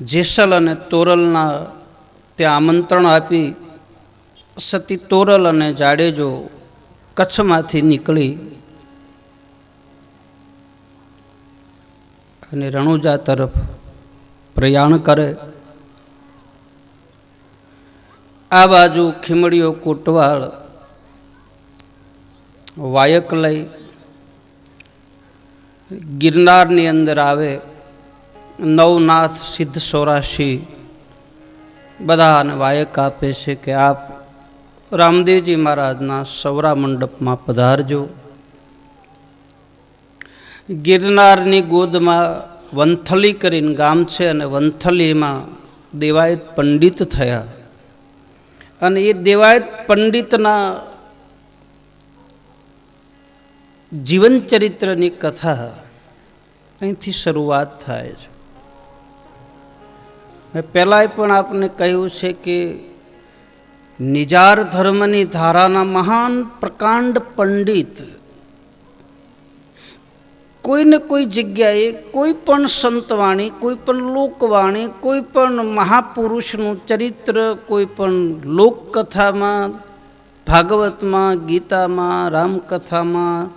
જેસલ અને તોરલના ત્યાં આમંત્રણ આપી સતી તોરલ અને જાડેજો કચ્છમાંથી નીકળી. અને રણુજા તરફ પ્રયાણ કરે. આ બાજુ ખીમડીઓ કોટવાળ વાયક લઈ ગિરનારની અંદર આવે. નવનાથ સિદ્ધ સોરાશી બધાને વાયક આપે છે કે આપ રામદેવજી મહારાજના સૌરા મંડપમાં પધારજો. ગિરનારની ગોદમાં વંથલી કરીને ગામ છે અને વંથલીમાં દેવાયત પંડિત થયા. અને એ દેવાયત પંડિતના જીવનચરિત્રની કથા અહીંથી શરૂઆત થાય છે. મેં પહેલાંય પણ આપને કહ્યું છે કે નિજાર ધર્મની ધારાના મહાન પ્રકાંડ પંડિત કોઈને કોઈ જગ્યાએ કોઈ પણ સંતવાણી, કોઈ પણ લોકવાણી, કોઈ પણ મહાપુરુષનું ચરિત્ર, કોઈ પણ લોકકથામાં, ભાગવતમાં, ગીતામાં, રામકથામાં,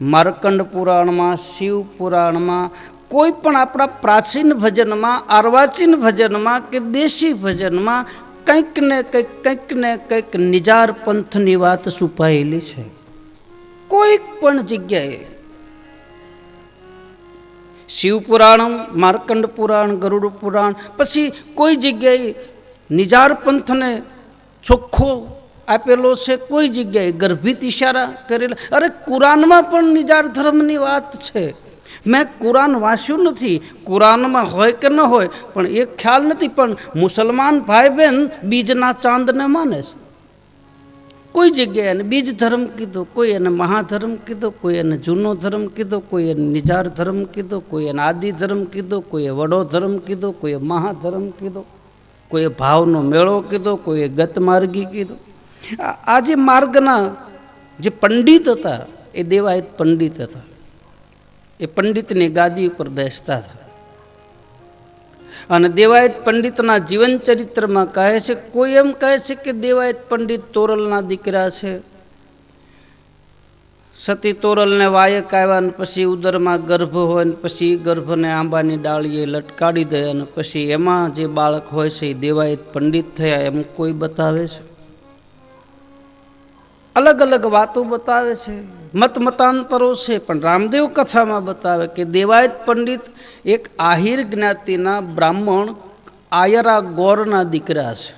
માર્કંડ પુરાણમાં, શિવ પુરાણમાં કોઈ પણ આપણા પ્રાચીન ભજનમાં આર્વાચીન ભજનમાં કે દેશી ભજનમાં કંઈક ને કંઈક કંઈક ને કંઈક નિજાર પંથની વાત છુપાયેલી છે. કોઈક પણ જગ્યાએ શિવપુરાણ માર્કંડ પુરાણ, ગરુડ પુરાણ, પછી કોઈ જગ્યાએ નિજાર પંથને ચોખ્ખો આપેલો છે, કોઈ જગ્યાએ ગર્ભિત ઇશારા કરેલા. અરે, કુરાનમાં પણ નિજાર ધર્મની વાત છે. મેં કુરાન વાંચ્યું નથી. કુરાનમાં હોય કે ન હોય, પણ એ ખ્યાલ નથી, પણ મુસલમાન ભાઈ બહેન બીજના ચાંદને માને છે. કોઈ જગ્યાએ એને બીજ ધર્મ કીધો, કોઈ એને મહાધર્મ કીધો, કોઈ એને જૂનો ધર્મ કીધો, કોઈ એને નિજાર ધર્મ કીધો, કોઈ એને આદિ ધર્મ કીધો કોઈએ વડો ધર્મ કીધો કોઈએ મહાધર્મ કીધો કોઈએ ભાવનો મેળો કીધો કોઈએ ગતમાર્ગી કીધો. આ- જે માર્ગના જે પંડિત હતા, એ દેવાયત પંડિત હતા. એ પંડિતની ગાદી ઉપર બેસતા હતા. અને દેવાયત પંડિતના જીવન ચરિત્રમાં કહે છે, કોઈ એમ કહે છે કે દેવાયત પંડિત તોરલના દીકરા છે. સતી તોરલને વાયક આવ્યા ને પછી ઉદરમાં ગર્ભ હોય ને પછી ગર્ભને આંબાની ડાળીએ લટકાડી દે અને પછી એમાં જે બાળક હોય છે એ દેવાયત પંડિત થયા, એમ કોઈ બતાવે છે? અલગ અલગ વાતો બતાવે છે, મત મતાંતરો છે, પણ રામદેવ કથામાં બતાવે કે દેવાયત પંડિત એક આહિર જ્ઞાતિના બ્રાહ્મણ આયરા ગોરના દીકરા છે.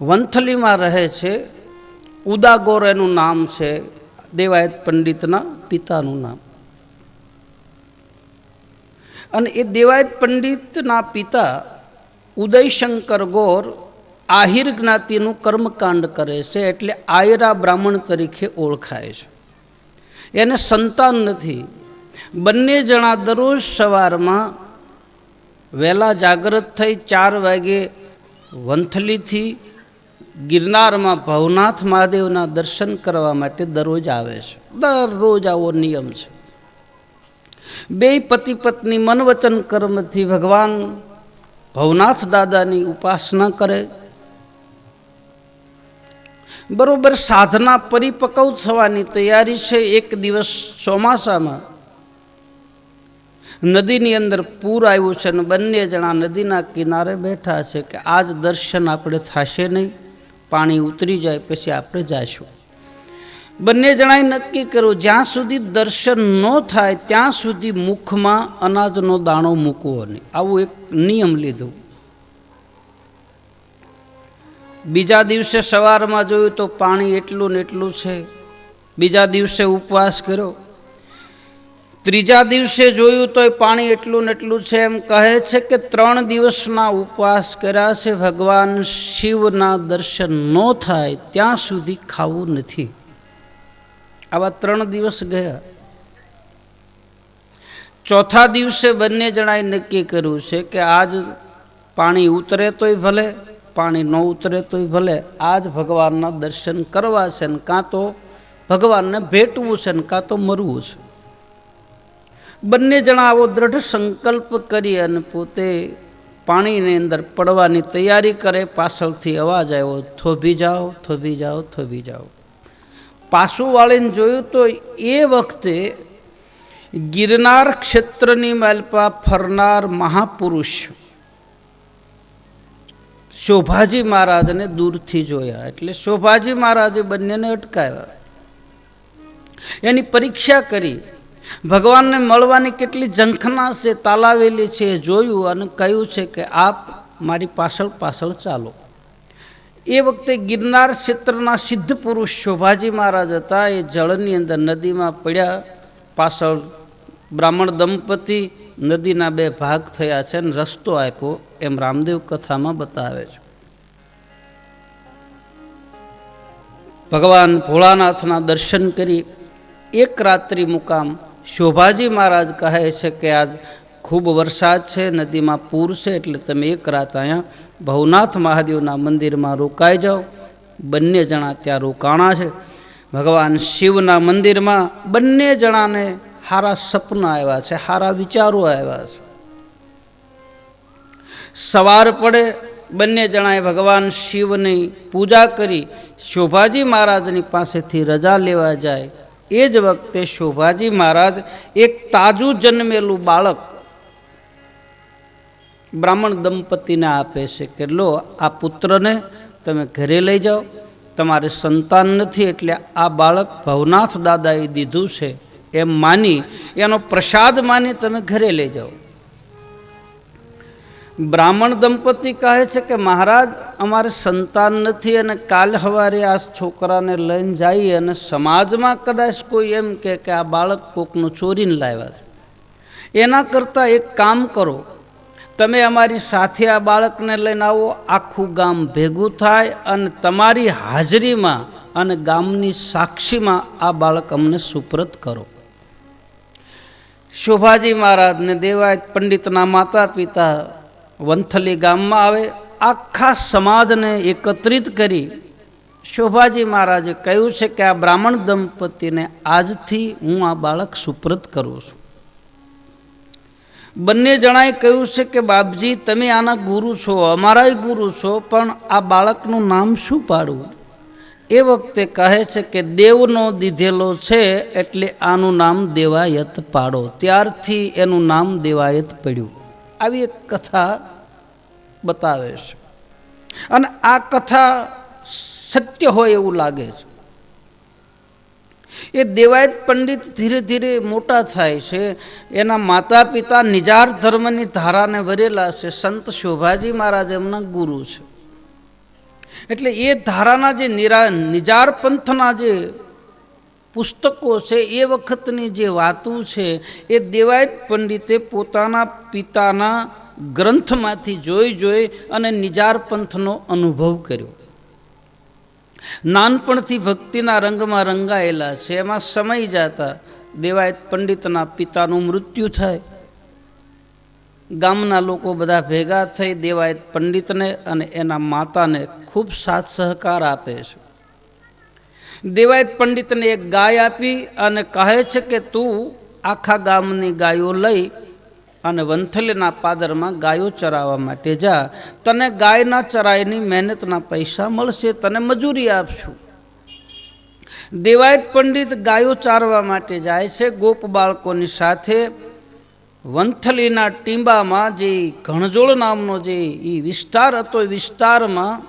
વંથલીમાં રહે છે ઉદાગોર એનું નામ છે, દેવાયત પંડિતના પિતાનું નામ. અને એ દેવાયત પંડિતના પિતા ઉદયશંકર ગોર આહિર જ્ઞાતિનું કર્મકાંડ કરે છે એટલે આયરા બ્રાહ્મણ તરીકે ઓળખાય છે. એને સંતાન નથી. બંને જણા દરરોજ સવારમાં વહેલા જાગૃત થઈ ચાર વાગે વંથલીથી ગિરનારમાં ભવનાથ મહાદેવના દર્શન કરવા માટે દરરોજ આવે છે. દરરોજ આવો નિયમ છે. બે પતિ પત્ની મન વચન કર્મથી ભગવાન ભવનાથ દાદાની ઉપાસના કરે. બરોબર સાધના પરિપક્વ થવાની તૈયારી છે એક દિવસ ચોમાસામાં. નદીની અંદર પૂર આવ્યું છે અને બંને જણા નદીના કિનારે બેઠા છે કે આજ દર્શન આપણે થશે નહીં, પાણી ઉતરી જાય, પછી આપણે જઈશું બંને જણાએ નક્કી કર્યું, જ્યાં સુધી દર્શન ન થાય ત્યાં સુધી મુખમાં અનાજનો દાણો મૂકવો નહીં. આવું એક નિયમ લીધું. બીજા દિવસે સવારમાં જોયું તો પાણી એટલું ને એટલું છે. બીજા દિવસે ઉપવાસ કર્યો. ત્રીજા દિવસે જોયું તો પાણી એટલું ને એટલું છે એમ કહે છે કે ત્રણ દિવસના ઉપવાસ કર્યા છે. ભગવાન શિવના દર્શન ન થાય ત્યાં સુધી ખાવું નથી. આવા ત્રણ દિવસ ગયા. ચોથા દિવસે બંને જણાએ નક્કી કર્યું છે કે આજ પાણી ઉતરે તોય ભલે પાણી ન ઉતરે તોય ભલે આ જ ભગવાનના દર્શન કરવા છે ને કાં તો ભગવાનને ભેટવું છે ને કાં તો મરવું છે. બંને જણા આવો દ્રઢ સંકલ્પ કરી અને પોતે પાણીની અંદર પડવાની તૈયારી કરે, પાછળથી અવાજ આવ્યો, થોભી જાઓ થોભી જાઓ થોભી જાઓ. પાછું વાળીને જોયું તો એ વખતે ગિરનાર ક્ષેત્રની માલપા ફરનાર મહાપુરુષ શોભાજી મહારાજને દૂરથી જોયા. એટલે શોભાજી મહારાજે બંનેને અટકાવ્યા. એની પરીક્ષા કરી. ભગવાનને મળવાની કેટલી ઝંખના છે, તાલાવેલી છે જોયું અને કહ્યું છે કે આપ મારી પાછળ પાછળ ચાલો. એ વખતે ગિરનાર ક્ષેત્રના સિદ્ધ પુરુષ શોભાજી મહારાજ હતા. એ જળની અંદર નદીમાં પડ્યા. પાછળ બ્રાહ્મણ દંપતી નદીના બે ભાગ થયા છે અને રસ્તો આપ્યો, એમ રામદેવ કથામાં બતાવે છે. ભગવાન ભોળાનાથના દર્શન કરી એક રાત્રિ મુકામ શોભાજી મહારાજ કહે છે કે આજ ખૂબ વરસાદ છે, નદીમાં પૂર છે, એટલે તમે એક રાત અહીંયા ભવનાથ મહાદેવના મંદિરમાં રોકાઈ જાઓ. બંને જણા ત્યાં રોકાણા છે. ભગવાન શિવના મંદિરમાં બંને જણાને સારા સપના આવ્યા છે સારા વિચારો આવ્યા છે. સવાર પડે બંને જણાએ ભગવાન શિવની પૂજા કરી, શોભાજી મહારાજની પાસેથી રજા લેવા જાય. એ જ વખતે શોભાજી મહારાજ એક તાજું જન્મેલું બાળક બ્રાહ્મણ દંપતીને આપે છે કે લો, આ પુત્રને તમે ઘરે લઈ જાઓ. તમારે સંતાન નથી એટલે આ બાળક ભવનાથ દાદાએ દીધું છે. એમ માની, એનો પ્રસાદ માની તમે ઘરે લઈ જાઓ. બ્રાહ્મણ દંપતી કહે છે કે, મહારાજ, અમારે સંતાન નથી અને કાલ સવારે આ છોકરાને લઈને જઈએ અને સમાજમાં કદાચ કોઈ એમ કે આ બાળક કોકનું ચોરીને લાવ્યા છે. એના કરતાં એક કામ કરો, તમે અમારી સાથે આ બાળકને લઈને આવો, આખું ગામ ભેગું થાય અને તમારી હાજરીમાં અને ગામની સાક્ષીમાં આ બાળક અમને સુપ્રત કરો. શોભાજી મહારાજને દેવાય પંડિતના માતા પિતા વંથલી ગામમાં આવે, આખા સમાજને એકત્રિત કરી શોભાજી મહારાજે કહ્યું છે કે આ બ્રાહ્મણ દંપતીને આજથી હું આ બાળક સુપ્રત કરું છું. બંને જણાએ કહ્યું છે કે, બાપજી, તમે આના ગુરુ છો, અમારાય ગુરુ છો, પણ આ બાળકનું નામ શું પાડવું? એ વખતે કહે છે કે દેવનો દીધેલો છે એટલે આનું નામ દેવાયત પાડો. ત્યારથી એનું નામ દેવાયત પડ્યું. આવી એક કથા બતાવે છે. અને આ કથા સત્ય હોય એવું લાગે છે. એ દેવાયત પંડિત ધીરે ધીરે મોટા થાય છે. એના માતા પિતા નિજાર ધર્મની ધારાને વરેલા છે. સંત શોભાજી મહારાજ એમના ગુરુ છે. એટલે એ ધારાના જે નિરા નિજાર પંથના જે પુસ્તકો છે, એ વખતની જે વાતો છે, એ દેવાયત પંડિતે પોતાના પિતાના ગ્રંથમાંથી જોઈ જોઈ અને નિજાર પંથનો અનુભવ કર્યો. નાનપણથી ભક્તિના રંગમાં રંગાયેલા છે, એમાં સમય જતા દેવાયત પંડિતના પિતાનું મૃત્યુ થાય. ગામના લોકો બધા ભેગા થઈ દેવાયત પંડિતને અને એના માતાને ખૂબ સાથ સહકાર આપે છે. દેવાયત પંડિતને એક ગાય આપી અને કહે છે કે તું આખા ગામની ગાયો લઈ અને વંથલીના પાદરમાં ગાયો ચરાવવા માટે જા. તને ગાયના ચરાયની મહેનતના પૈસા મળશે, તને મજૂરી આપશું. દેવાયત પંડિત ગાયો ચારવા માટે જાય છે. ગોપ બાળકોની સાથે વંથલીના ટીંબામાં જે ઘણજોળ નામનો જે એ વિસ્તાર હતો, એ વિસ્તારમાં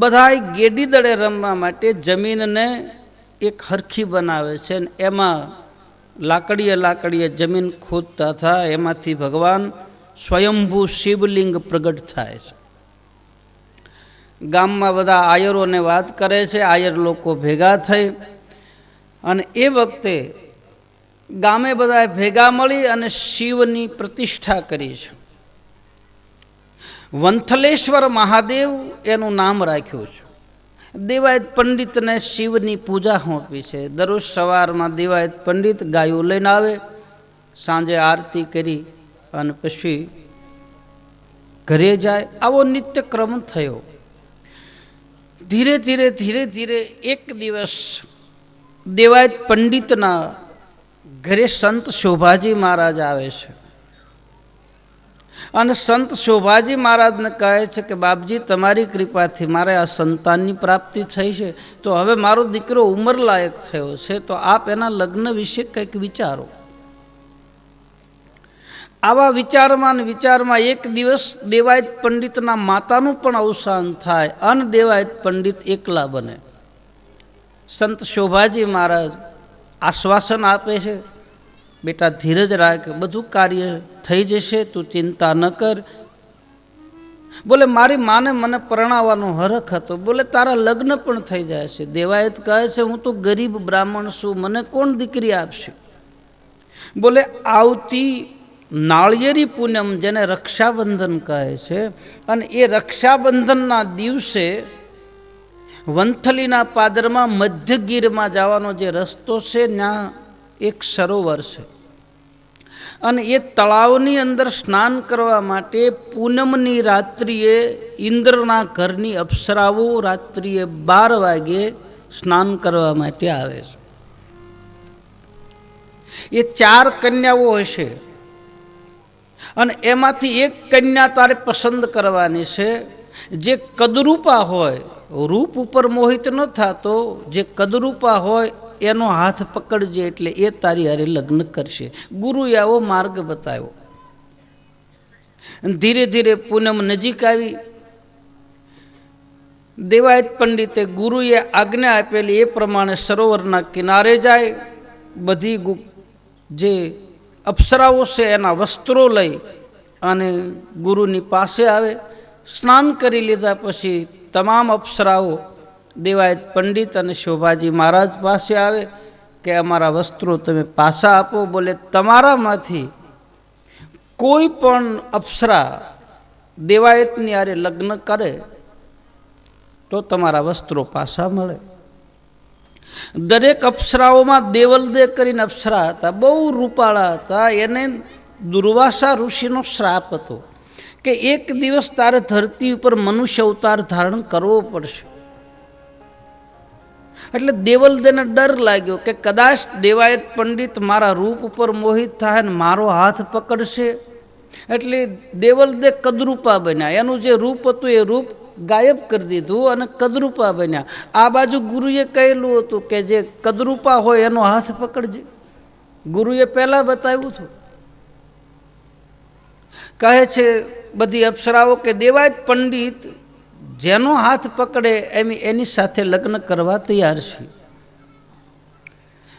બધાય ગેડી દળે રમવા માટે જમીનને એક હરખી બનાવે છે ને એમાં લાકડીએ લાકડીએ જમીન ખોદતા હતા એમાંથી ભગવાન સ્વયંભૂ શિવલિંગ પ્રગટ થાય છે. ગામમાં બધા આયરોને વાત કરે છે, આયર લોકો ભેગા થઈ અને એ વખતે ગામે બધા ભેગા મળી અને શિવની પ્રતિષ્ઠા કરી છે. વંથલેશ્વર મહાદેવ એનું નામ રાખ્યું છે. દેવાયત પંડિતને શિવની પૂજા સોંપી છે. દરરોજ સવારમાં દેવાયત પંડિત ગાયો લઈને આવે, સાંજે આરતી કરી અને પછી ઘરે જાય. આવો નિત્યક્રમ થયો. ધીરે ધીરે ધીરે ધીરે એક દિવસ દેવાયત પંડિતના ઘરે સંત શોભાજી મહારાજ આવે છે. અને સંત શોભાજી મહારાજને કહે છે કે, બાપજી, તમારી કૃપાથી મારે આ સંતાનની પ્રાપ્તિ થઈ છે. તો હવે મારો દીકરો ઉંમર લાયક થયો છે. તો આપ એના લગ્ન વિશે કંઈક વિચારો. આવા વિચારમાં ને વિચારમાં એક દિવસ દેવાયત પંડિતના માતાનું પણ અવસાન થાય અન દેવાયત પંડિત એકલા બને. સંત શોભાજી મહારાજ આશ્વાસન આપે છે. બેટા ધીરજ રાખ, બધું કાર્ય થઈ જશે, તું ચિંતા ન કર. બોલે, મારી માને મને પરણાવવાનો હરખ હતો. બોલે, તારા લગ્ન પણ થઈ જાય છે. દેવાયત કહે છે, હું તો ગરીબ બ્રાહ્મણ છું, મને કોણ દીકરી આપશે? બોલે, આવતી નાળિયેરી પૂનમ જેને રક્ષાબંધન કહે છે, અને એ રક્ષાબંધનના દિવસે વંથલીના પાદરમાં મધ્યગીરમાં જવાનો જે રસ્તો છે, ત્યાં એક સરોવર છે. અને એ તળાવની અંદર સ્નાન કરવા માટે પૂનમની રાત્રિએ ઇન્દ્રના ઘરની અપ્સરાઓ રાત્રિએ બાર વાગે સ્નાન કરવા માટે આવે છે. એ ચાર કન્યાઓ હશે. અને એમાંથી એક કન્યા તારે પસંદ કરવાની છે, જે કદરૂપા હોય રૂપ ઉપર મોહિત ન થતો, જે કદરૂપા હોય, એનો હાથ પકડજે એટલે એ તારી હારે લગ્ન કરશે. ગુરુએ આવો માર્ગ બતાવ્યો. ધીરે ધીરે પૂનમ નજીક આવી. દેવાયત પંડિતે ગુરુએ આજ્ઞા આપેલી એ પ્રમાણે સરોવરના કિનારે જાય. બધી જે અપ્સરાઓ છે એના વસ્ત્રો લઈ અને ગુરુની પાસે આવે. સ્નાન કરી લીધા પછી તમામ અપ્સરાઓ દેવાયત પંડિત અને શોભાજી મહારાજ પાસે આવે કે અમારા વસ્ત્રો તમે પાછા આપો, બોલે તમારામાંથી કોઈ પણ અપ્સરા દેવાયતની આરે લગ્ન કરે તો તમારા વસ્ત્રો પાછા મળે. દરેક અપ્સરાઓમાં દેવલદે કરીને અપ્સરા હતા, બહુ રૂપાળા હતા, એને દુર્વાસા ઋષિનો શ્રાપ હતો. કે એક દિવસ તારે ધરતી ઉપર મનુષ્ય અવતાર ધારણ કરવો પડશે. એટલે દેવલદેને ડર લાગ્યો કે કદાચ દેવાયત પંડિત મારા રૂપ ઉપર મોહિત થાય ને મારો હાથ પકડશે. એટલે દેવલદે કદરૂપા બન્યા. એનું જે રૂપ હતું એ રૂપ ગાયબ કરી દીધું અને કદરૂપા બન્યા. આ બાજુ ગુરુએ કહેલું હતું કે જે કદરૂપા હોય એનો હાથ પકડજે. ગુરુએ પહેલાં બતાવ્યું હતું કહે છે બધી અપ્સરાઓ કે દેવાયત પંડિત, જેનો હાથ પકડે એમ એની સાથે લગ્ન કરવા તૈયાર છે.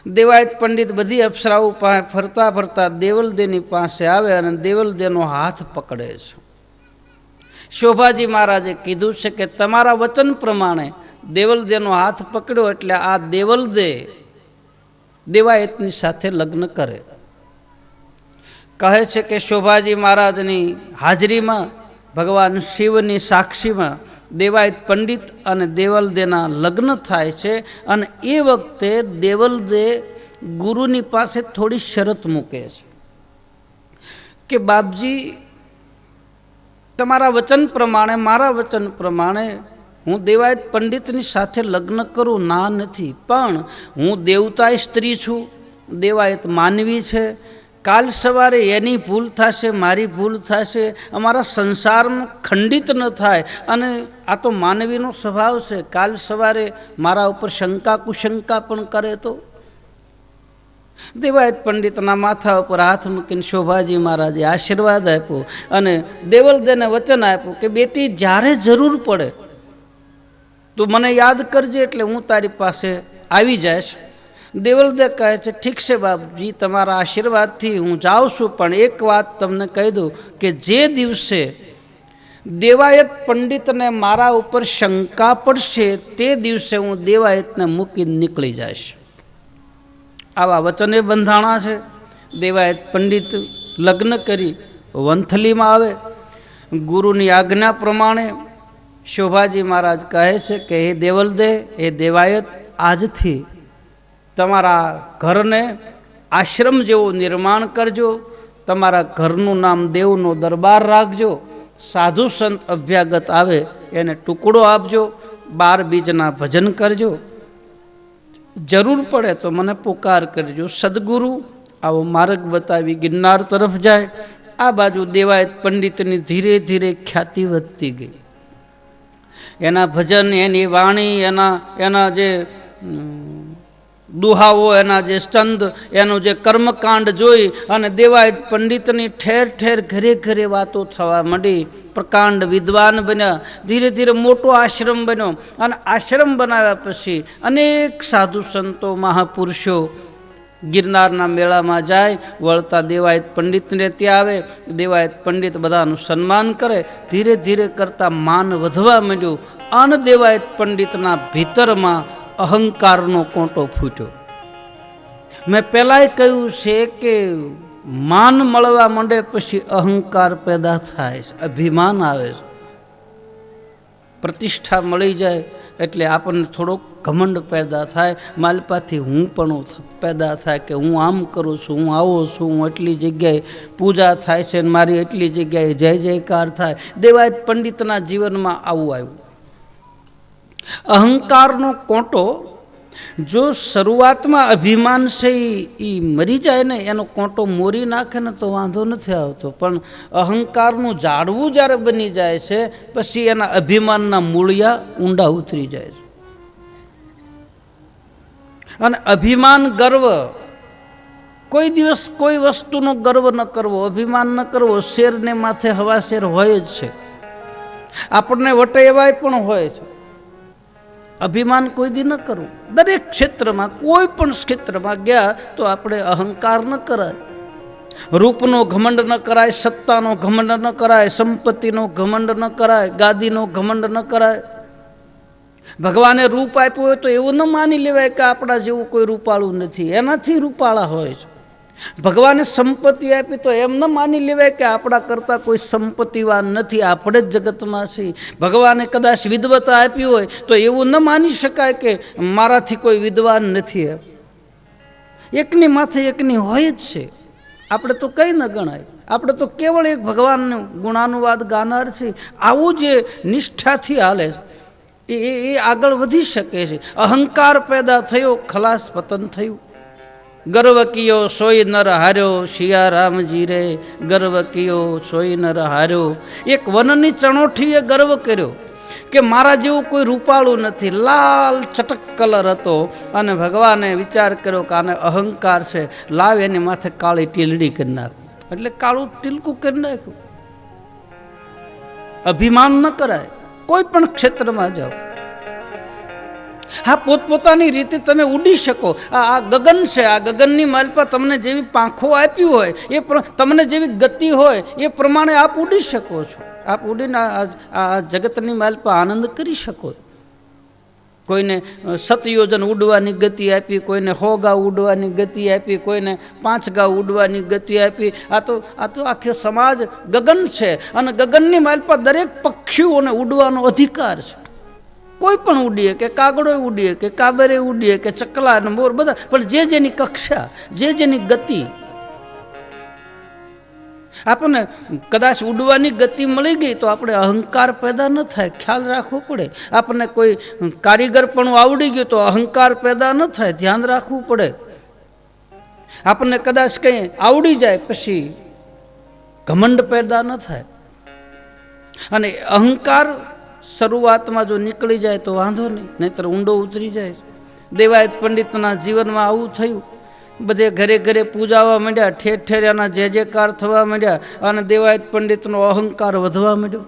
દેવાયત પંડિત બધી અપ્સરાઓ પાસે ફરતા ફરતા દેવલદેની પાસે આવે અને દેવલદેનો હાથ પકડે છે. શોભાજી મહારાજે કીધું છે કે તમારા વચન પ્રમાણે દેવલદેનો હાથ પકડ્યો એટલે આ દેવલદે દેવાયતની સાથે લગ્ન કરે. કહે છે કે શોભાજી મહારાજની હાજરીમાં ભગવાન શિવની સાક્ષીમાં દેવાયત પંડિત અને દેવલદેના લગ્ન થાય છે અને એ વખતે દેવલદે ગુરુની પાસે થોડી શરત મૂકે છે કે બાપજી, તમારા વચન પ્રમાણે, મારા વચન પ્રમાણે હું દેવાયત પંડિતની સાથે લગ્ન કરું ના નથી, પણ હું દેવતાય સ્ત્રી છું, દેવાયત માનવી છે કાલ સવારે એની ભૂલ થશે, મારી ભૂલ થશે, અમારા સંસારમાં ખંડિત ન થાય. અને આ તો માનવીનો સ્વભાવ છે. કાલ સવારે મારા ઉપર શંકા કુશંકા પણ કરે તો? દેવાયત પંડિતના માથા ઉપર હાથ મૂકીને શોભાજી મહારાજે આશીર્વાદ આપ્યો અને દેવલદેને વચન આપ્યું કે, બેટી, જ્યારે જરૂર પડે, તું મને યાદ કરજે એટલે હું તારી પાસે આવી જઈશ. દેવલદે કહે છે, ઠીક છે બાપજી, તમારા આશીર્વાદથી હું જાઉં છું, પણ એક વાત તમને કહી દઉં કે જે દિવસે દેવાયત પંડિતને મારા ઉપર શંકા પડશે, તે દિવસે હું દેવાયતને મૂકી નીકળી જઈશ. આવા વચને બંધાણા છે. દેવાયત પંડિત લગ્ન કરી વંથલીમાં આવે. ગુરુની આજ્ઞા પ્રમાણે શોભાજી મહારાજ કહે છે કે, હે દેવલદે, હે દેવાયત, આજથી તમારા ઘરને આશ્રમ જેવું નિર્માણ કરજો, તમારા ઘરનું નામ દેવનો દરબાર રાખજો, સાધુ સંત અભ્યાગત આવે એને ટુકડો આપજો, બાર બીજના ભજન કરજો. જરૂર પડે તો મને પુકાર કરજો. સદગુરુ, આવો માર્ગ બતાવી ગિરનાર તરફ જાય. આ બાજુ દેવાયત પંડિતની ધીરે ધીરે ખ્યાતિ વધતી ગઈ. એના ભજન, એની વાણી, એના એના જે દુહાઓ એના જે સ્તંદ, એનું જે કર્મકાંડ જોઈ અને દેવાયત પંડિતની ઠેર ઠેર ઘરે ઘરે વાતો થવા માંડી. પ્રકાંડ વિદ્વાન બન્યા, ધીરે ધીરે મોટો આશ્રમ બન્યો અને આશ્રમ બનાવ્યા પછી અનેક સાધુ સંતો, મહાપુરુષો ગિરનારના મેળામાં જાય, વળતા દેવાયત પંડિતને ત્યાં આવે. દેવાયત પંડિત બધાનું સન્માન કરે, ધીરે ધીરે કરતાં માન વધવા માંડ્યું. અન દેવાયત પંડિતના ભીતરમાં અહંકારનો કોંટો ફૂટ્યો. મેં પહેલાંય કહ્યું છે કે માન મળવા માંડે પછી અહંકાર પેદા થાય છે, અભિમાન આવે છે. પ્રતિષ્ઠા મળી જાય એટલે આપણને થોડોક ઘમંડ પેદા થાય. માલપાથી હું પણ પેદા થાય કે હું આમ કરું છું, હું આવો છું, હું એટલી જગ્યાએ પૂજા થાય છે મારી એટલી જગ્યાએ જય જયકાર થાય. દેવાય પંડિતના જીવનમાં આવું આવ્યું. અહંકારનો કોંટો જો શરૂઆતમાં અભિમાન છે એ મરી જાય ને, એનો કોંટો મોરી નાખે ને તો વાંધો નથી આવતો. પણ અહંકારનું જાળવું જ્યારે બની જાય છે, પછી એના અભિમાનના મૂળિયા ઊંડા ઉતરી જાય છે. અને અભિમાન ગર્વ, કોઈ દિવસ કોઈ વસ્તુનો ગર્વ ન કરવો, અભિમાન ન કરવો, શેરને માથે હવા શેર હોય જ છે. આપણને વટે એવાય પણ હોય છે. અભિમાન કોઈ દી ન કરવું દરેક ક્ષેત્રમાં, કોઈ પણ ક્ષેત્રમાં ગયા તો આપણે અહંકાર ન કરાય. રૂપનો ઘમંડ ન કરાય, સત્તાનો ઘમંડ ન કરાય, સંપત્તિનો ઘમંડ ન કરાય, ગાદીનો ઘમંડ ન કરાય. ભગવાને રૂપ આપ્યું હોય તો એવું ન માની લેવાય કે આપણા જેવું કોઈ રૂપાળું નથી. એનાથી રૂપાળા હોય છે. ભગવાને સંપત્તિ આપી તો એમ ન માની લેવાય કે આપણા કરતાં કોઈ સંપત્તિવાન નથી, આપણે જ જગતમાં છીએ. ભગવાને કદાચ વિદવતા આપી હોય તો એવું ન માની શકાય કે મારાથી કોઈ વિદ્વાન નથી એકની માથે એકની હોય જ છે. આપણે તો કંઈ ન ગણાય. આપણે તો કેવળ એક ભગવાનનું ગુણાનુવાદ ગાનાર છે આવું જે નિષ્ઠાથી હાલે એ એ આગળ વધી શકે છે. અહંકાર પેદા થયો, ખલાસ પતન થયું. ગર્વ કિયો સોય નર હાર્યો શિયા રામજી રે ગર્વ કિયો સોય નર હાર્યો. એક વનની ચણોઠીએ ગર્વ કર્યો કે મારા જેવું કોઈ રૂપાળું નથી. લાલ ચટક કલર હતો અને ભગવાને વિચાર કર્યો કે આને અહંકાર છે. લાવ એની માથે કાળી ટીલડી કરી નાખું. એટલે કાળું ટીલકું કરી નાખ્યું. અભિમાન ન કરાય. કોઈ પણ ક્ષેત્રમાં જાઓ. હા, પોતપોતાની રીતે તમે ઉડી શકો. આ આ ગગન છે, આ ગગનની માલપા તમને જેવી પાંખો આપી હોય, એ તમને જેવી ગતિ હોય, એ પ્રમાણે આપ ઉડી શકો છો. આપ ઉડીને આ જગતની માલપા આનંદ કરી શકો. કોઈને સતયોજન ઉડવાની ગતિ આપી, કોઈને સો ગા ઉડવાની ગતિ આપી, કોઈને પાંચ ગા ઉડવાની ગતિ આપી. આ તો આ તો આખો સમાજ ગગન છે. અને ગગનની માલપા દરેક પક્ષીઓને ઉડવાનો અધિકાર છે. કોઈ પણ ઉડીએ કે કાગડો ઉડીએ કે કાબરે ઉડીએ કે ચકલા ને મોર બધા, પણ જે જેની કક્ષા, જે જેની ગતિ, આપણને કદાચ ઉડવાની ગતિ મળી ગઈ તો આપણે અહંકાર પેદા ન થાય, ખ્યાલ રાખવો પડે. આપણને કોઈ કારીગર પણ આવડી ગયું તો અહંકાર પેદા ન થાય, ધ્યાન રાખવું પડે. આપણને કદાચ કંઈ આવડી જાય પછી ઘમંડ પેદા ન થાય. અને અહંકાર શરૂઆતમાં જો નીકળી જાય તો વાંધો નહીં, નહીતર ઊંડો ઉતરી જાય દેવાયત પંડિતના જીવનમાં આવું થયું. બધે ઘરે ઘરે પૂજાવા માંડ્યા, ઠેર ઠેર એના જે જેકાર થવા માંડ્યા અને દેવાયત પંડિતનો અહંકાર વધવા માંડ્યો.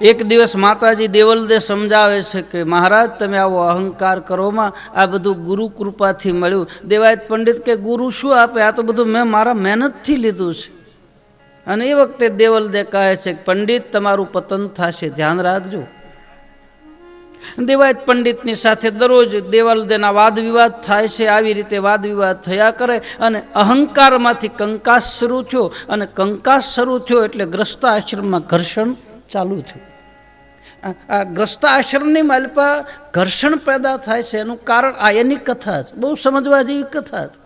એક દિવસ માતાજી દેવલદે સમજાવે છે કે, મહારાજ, તમે આવો અહંકાર કરોમાં, આ બધું ગુરુ કૃપાથી મળ્યું. દેવાયત પંડિત કે, ગુરુ શું આપે? આ તો બધું મેં મારા મહેનતથી લીધું છે. અને એ વખતે દેવલદે કહે છે પંડિત, તમારું પતન થશે. ધ્યાન રાખજો. દેવાયત પંડિતની સાથે દરરોજ દેવાલદેના વાદ વિવાદ થાય છે, આવી રીતે વાદ વિવાદ થયા કરે અને અહંકારમાંથી કંકાસ શરૂ થયો અને કંકાસ શરૂ થયો એટલે ગ્રસ્ત આશ્રમમાં ઘર્ષણ ચાલુ થયું. આ ગ્રસ્ત આશ્રમની માલપા ઘર્ષણ પેદા થાય છે, એનું કારણ આ એની કથા છે. બહુ સમજવા જેવી કથા છે.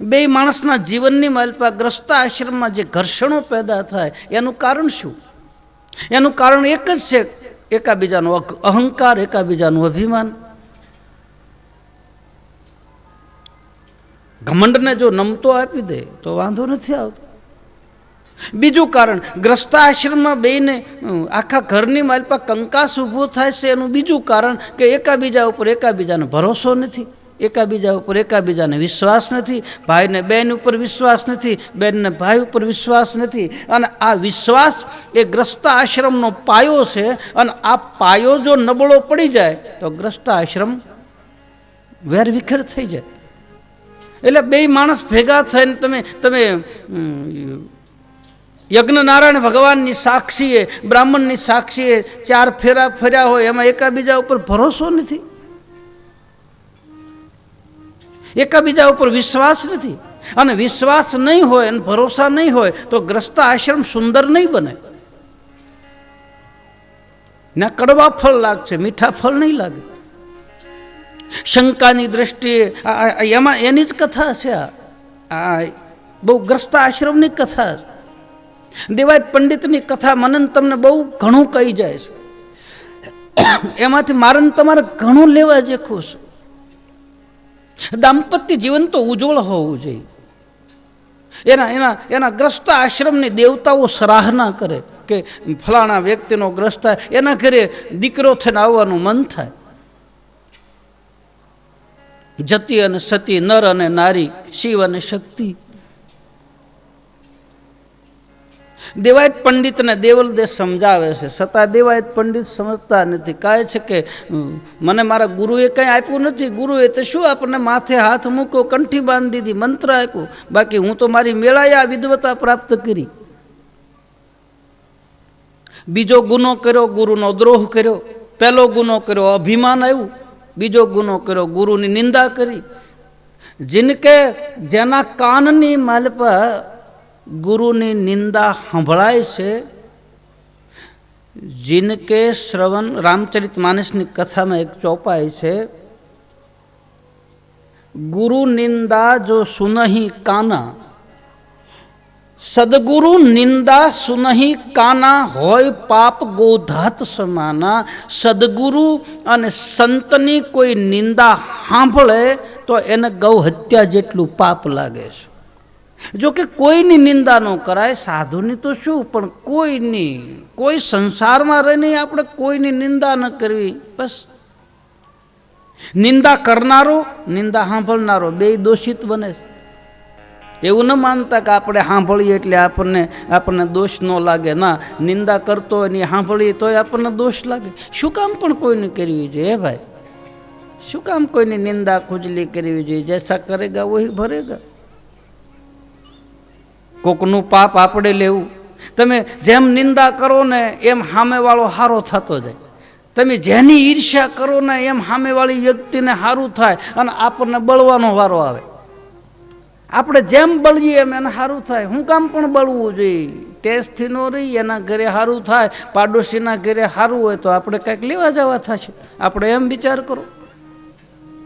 બે માણસના જીવનની માલપા ગ્રસ્ત આશ્રમમાં જે ઘર્ષણો પેદા થાય, એનું કારણ શું? એનું કારણ એક જ છે, એકાબીજાનો અહંકાર, એકાબીજાનું અભિમાન. ઘમંડને જો નમતો આપી દે, તો વાંધો નથી આવતો. બીજું કારણ, ગ્રસ્તાશ્રમમાં બેને આખા ઘરની માલપા કંકાસ ઊભો થાય છે, એનું બીજું કારણ કે એકાબીજા ઉપર એકાબીજાનો ભરોસો નથી. એકાબીજા ઉપર એકાબીજાને વિશ્વાસ નથી, ભાઈને બેન ઉપર વિશ્વાસ નથી, બેનને ભાઈ ઉપર વિશ્વાસ નથી. અને આ વિશ્વાસ એ ગ્રસ્ત આશ્રમનો પાયો છે અને આ પાયો જો નબળો પડી જાય, તો ગ્રસ્ત આશ્રમ વેરવિખેર થઈ જાય. એટલે બે માણસ ભેગા થઈને તમે તમે યજ્ઞનારાયણ ભગવાનની સાક્ષીએ, બ્રાહ્મણની સાક્ષીએ ચાર ફેરા ફર્યા હોય, એમાં એકાબીજા ઉપર ભરોસો નથી. એકાબીજા ઉપર વિશ્વાસ નથી. અને વિશ્વાસ નહીં હોય અને ભરોસા નહીં હોય, તો ગ્રસ્ત આશ્રમ સુંદર નહીં બને. ના કડવા ફળ લાગશે, મીઠા ફળ નહીં લાગે. શંકાની દ્રષ્ટિએ એમાં એની જ કથા છે આ. બહુ ગ્રસ્ત આશ્રમની કથા છે. દેવાયત પંડિતની કથા મનન તમને બહુ ઘણું કહી જાય છે. એમાંથી મારે તમારે ઘણું લેવા જે ખુશ દાંપત્ય જીવન તો ઉજ્જવળ હોવું જોઈએ. એના એના એના ગ્રસ્ત આશ્રમની દેવતાઓ સરાહના કરે કે ફલાણા વ્યક્તિનો ગ્રસ્ત એના ઘરે દીકરો થઈને આવવાનું મન થાય. જતી અને સતી, નર અને નારી, શિવ અને શક્તિ. દેવાયત પંડિતને દેવલદે સમજાવે છે. છતાં દેવાયત પંડિત સમજતા નથી. કહે છે કે મને મારા ગુરુએ કંઈ આપ્યું નથી. ગુરુએ તો શું આપણને માથે હાથ મૂકો કંઠી બાંધી દીધી, મંત્ર આપ્યો? બાકી હું તો મારી મેળાએ આ વિદ્વતા પ્રાપ્ત કરી. બીજો ગુનો કર્યો, ગુરુનો દ્રોહ કર્યો. પહેલો ગુનો કર્યો, અભિમાન આવ્યું. બીજો ગુનો કર્યો, ગુરુની નિંદા કરી. જિનકે જેના કાનની માલ પર ગુરુની નિંદા સંભળાય છે, જિનકે શ્રવણ રામચરિત માનસની કથામાં એક ચોપાઈ છે, ગુરુ નિંદા જો સુનહી કાના, સદગુરુ નિંદા સુનહી કાના હોય પાપ ગોધાત સમાના, સદગુરુ અને સંતની કોઈ નિંદા સાંભળે તો એને ગૌ હત્યા જેટલું પાપ લાગે છે. જો કે કોઈની નિંદા ન કરાય, સાધુની તો શું? પણ કોઈની, કોઈ સંસારમાં રહીને આપણે કોઈની નિંદા ન કરવી, બસ. નિંદા કરનારો, નિંદા સાંભળનારો બે દોષિત બને છે. એવું ન માનતા કે આપણે સાંભળીએ એટલે આપણને આપણને દોષ ન લાગે. ના, નિંદા કરતો હોય ને સાંભળીએ તોય આપણને દોષ લાગે. શું કામ પણ કોઈને કરવી જોઈએ ભાઈ? શું કામ કોઈની નિંદા ખુજલી કરવી જોઈએ? જૈસા કરેગા વહી ભરેગા. કોકનું પાપ આપણે લેવું. તમે જેમ નિંદા કરો ને એમ સામેવાળો હારો થતો જાય. તમે જેની ઈર્ષ્યા કરો ને એમ સામેવાળી વ્યક્તિને સારું થાય અને આપણને બળવાનો વારો આવે. આપણે જેમ બળીએ એમ એને સારું થાય. હું કામ પણ બળવું જોઈએ. ટેસ્ટથી ન રહી, એના ઘરે સારું થાય. પાડોશીના ઘરે સારું હોય તો આપણે કંઈક લેવા જવા થશે. આપણે એમ વિચાર કરો.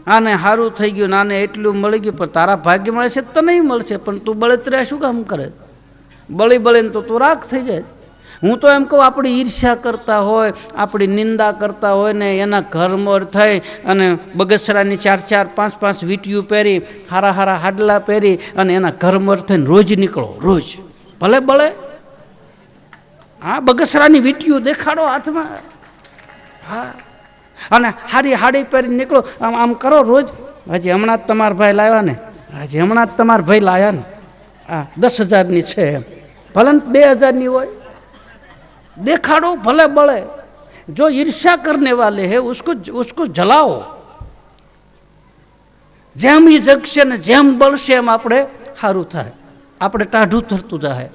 આને સારું થઈ ગયું નાને એટલું મળી ગયું, પણ તારા ભાગ્ય મળે છે તો નહીં મળશે, પણ તું બળતરા શું કામ કરે? બળી બળીને તો તું રાખ થઈ જાય. હું તો એમ કહું, આપણી ઈર્ષ્યા કરતા હોય, આપણી નિંદા કરતા હોય ને એના ઘરમોર થઈ અને બગસરાની ચાર ચાર પાંચ પાંચ વીટીયું પહેરી, હારા હારા હાડલા પહેરી અને એના ઘરમોર થઈને રોજ નીકળો, રોજ. ભલે બળે. હા, બગસરાની વીટીયું દેખાડો હાથમાં. હા. અને હાડી હાડી પહેરી નીકળો. આમ આમ કરો રોજ. હજી હમણાં જ તમારા ભાઈ લાવ્યા ને. હજી હમણાં જ તમારા ભાઈ લાવ્યા ને. આ દસ હજારની છે એમ. ભલે બે હજારની હોય. દેખાડો, ભલે બળે. જો ઈર્ષ્યા કરને વાલે હે, ઉસકો ઉસકો જલાવો. જેમ એ જગશે ને જેમ બળશે એમ આપણે સારું થાય. આપણે ટાઢું થતું જાય